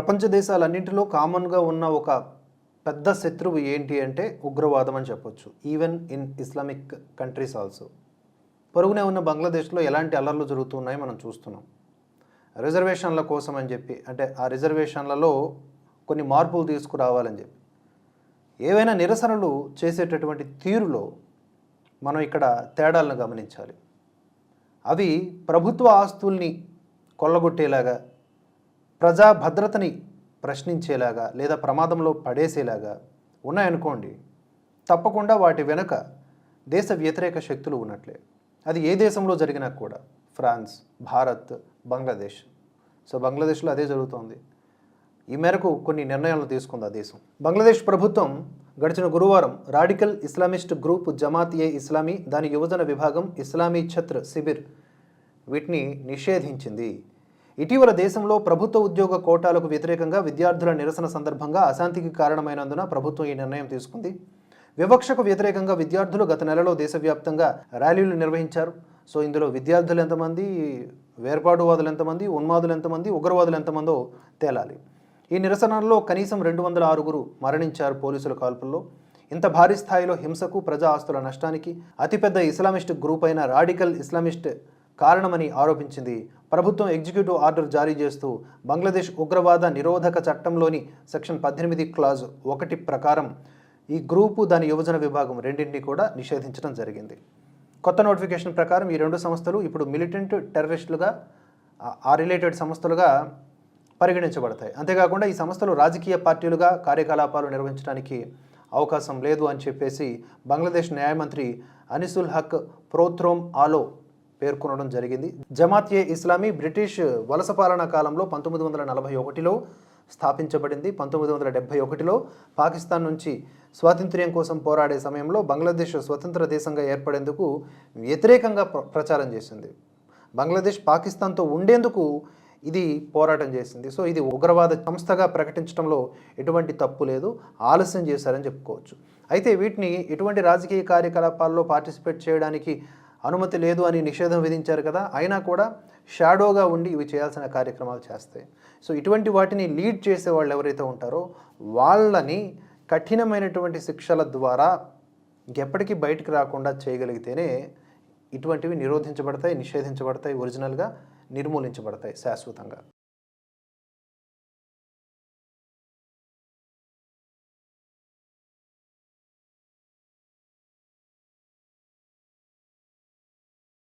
ప్రపంచ దేశాలన్నింటిలో కామన్గా ఉన్న ఒక పెద్ద శత్రువు ఏంటి అంటే ఉగ్రవాదం అని చెప్పొచ్చు. Even in Islamic countries also పొరుగునే ఉన్న బంగ్లాదేశ్లో ఎలాంటి అల్లర్లు జరుగుతున్నాయో మనం చూస్తున్నాం. రిజర్వేషన్ల కోసం అని చెప్పి అంటే ఆ రిజర్వేషన్లలో కొన్ని మార్పులు తీసుకురావాలని చెప్పి. ఏవైనా నిరసనలు చేసేటటువంటి తీరులో మనం ఇక్కడ తేడాలను గమనించాలి. అవి ప్రభుత్వ ఆస్తుల్ని కొల్లగొట్టేలాగా ప్రజా భద్రతని ప్రశ్నించేలాగా లేదా ప్రమాదంలో పడేసేలాగా ఉన్నాయనుకోండి తప్పకుండా వాటి వెనుక దేశ వ్యతిరేక శక్తులు ఉన్నట్లే. అది ఏ దేశంలో జరిగినా కూడా ఫ్రాన్స్ భారత్ బంగ్లాదేశ్. సో బంగ్లాదేశ్లో అదే జరుగుతోంది. ఈ మేరకు కొన్ని నిర్ణయాలు తీసుకుంది ఆ దేశం. బంగ్లాదేశ్ ప్రభుత్వం గడిచిన గురువారం radical Islamist group Jamaat e Islami దాని యువజన విభాగం ఇస్లామీ ఛత్ర శిబిర్ వీటిని నిషేధించింది. ఇటీవల దేశంలో ప్రభుత్వ ఉద్యోగ కోటాలకు వ్యతిరేకంగా విద్యార్థుల నిరసన సందర్భంగా అశాంతికి కారణమైనందున ప్రభుత్వం ఈ నిర్ణయం తీసుకుంది. వివక్షకు వ్యతిరేకంగా విద్యార్థులు గత నెలలో దేశవ్యాప్తంగా ర్యాలీలు నిర్వహించారు. సో ఇందులో విద్యార్థులు ఎంతమంది వేర్పాటువాదులు ఎంతమంది ఉన్మాదులు ఎంతమంది ఉగ్రవాదులు ఎంతమందో తేలాలి. ఈ నిరసనల్లో కనీసం రెండు వందల ఆరుగురు మరణించారు పోలీసుల కాల్పుల్లో. ఇంత భారీ స్థాయిలో హింసకు ప్రజా ఆస్తుల నష్టానికి అతిపెద్ద ఇస్లామిస్ట్ గ్రూప్ అయిన రాడికల్ ఇస్లామిస్ట్ కారణమని ఆరోపించింది ప్రభుత్వం ఎగ్జిక్యూటివ్ ఆర్డర్ జారీ చేస్తూ బంగ్లాదేశ్ ఉగ్రవాద నిరోధక చట్టంలోని సెక్షన్ పద్దెనిమిది క్లాజ్ ఒకటి ప్రకారం ఈ గ్రూపు దాని యువజన విభాగం రెండింటినీ కూడా నిషేధించడం జరిగింది. కొత్త నోటిఫికేషన్ ప్రకారం ఈ రెండు సంస్థలు ఇప్పుడు మిలిటెంట్ టెర్రరిస్టులుగా ఆ- రిలేటెడ్ సంస్థలుగా పరిగణించబడతాయి. అంతేకాకుండా ఈ సంస్థలు రాజకీయ పార్టీలుగా కార్యకలాపాలు నిర్వహించడానికి అవకాశం లేదు అని చెప్పేసి బంగ్లాదేశ్ న్యాయమంత్రి అనిసుల్ హక్ ప్రోత్రోమ్ ఆలో పేర్కొనడం జరిగింది. జమాత్ ఏ ఇస్లామీ బ్రిటిష్ వలస పాలనా కాలంలో పంతొమ్మిది వందల నలభై ఒకటిలో స్థాపించబడింది. పంతొమ్మిది వందల డెబ్బై ఒకటిలో పాకిస్తాన్ నుంచి స్వాతంత్ర్యం కోసం పోరాడే సమయంలో బంగ్లాదేశ్ స్వతంత్ర దేశంగా ఏర్పడేందుకు వ్యతిరేకంగా ప్ర- ప్రచారం చేసింది. బంగ్లాదేశ్ పాకిస్తాన్తో ఉండేందుకు ఇది పోరాటం చేసింది. సో ఇది ఉగ్రవాద సంస్థగా ప్రకటించడంలో ఎటువంటి తప్పు లేదు. ఆలస్యం చేశారని చెప్పుకోవచ్చు. అయితే వీటిని ఎటువంటి రాజకీయ కార్యకలాపాల్లో పార్టిసిపేట్ చేయడానికి అనుమతి లేదు అని నిషేధం విధించారు కదా అయినా కూడా షాడోగా ఉండి ఇవి చేయాల్సిన కార్యక్రమాలు చేస్తాయి సో ఇటువంటి వాటిని లీడ్ చేసే వాళ్ళు ఎవరైతే ఉంటారో వాళ్ళని కఠినమైనటువంటి శిక్షల ద్వారా ఇంకెప్పటికీ బయటికి రాకుండా చేయగలిగితేనే ఇటువంటివి నిరోధించబడతాయి నిషేధించబడతాయి ఒరిజినల్గా నిర్మూలించబడతాయి శాశ్వతంగా.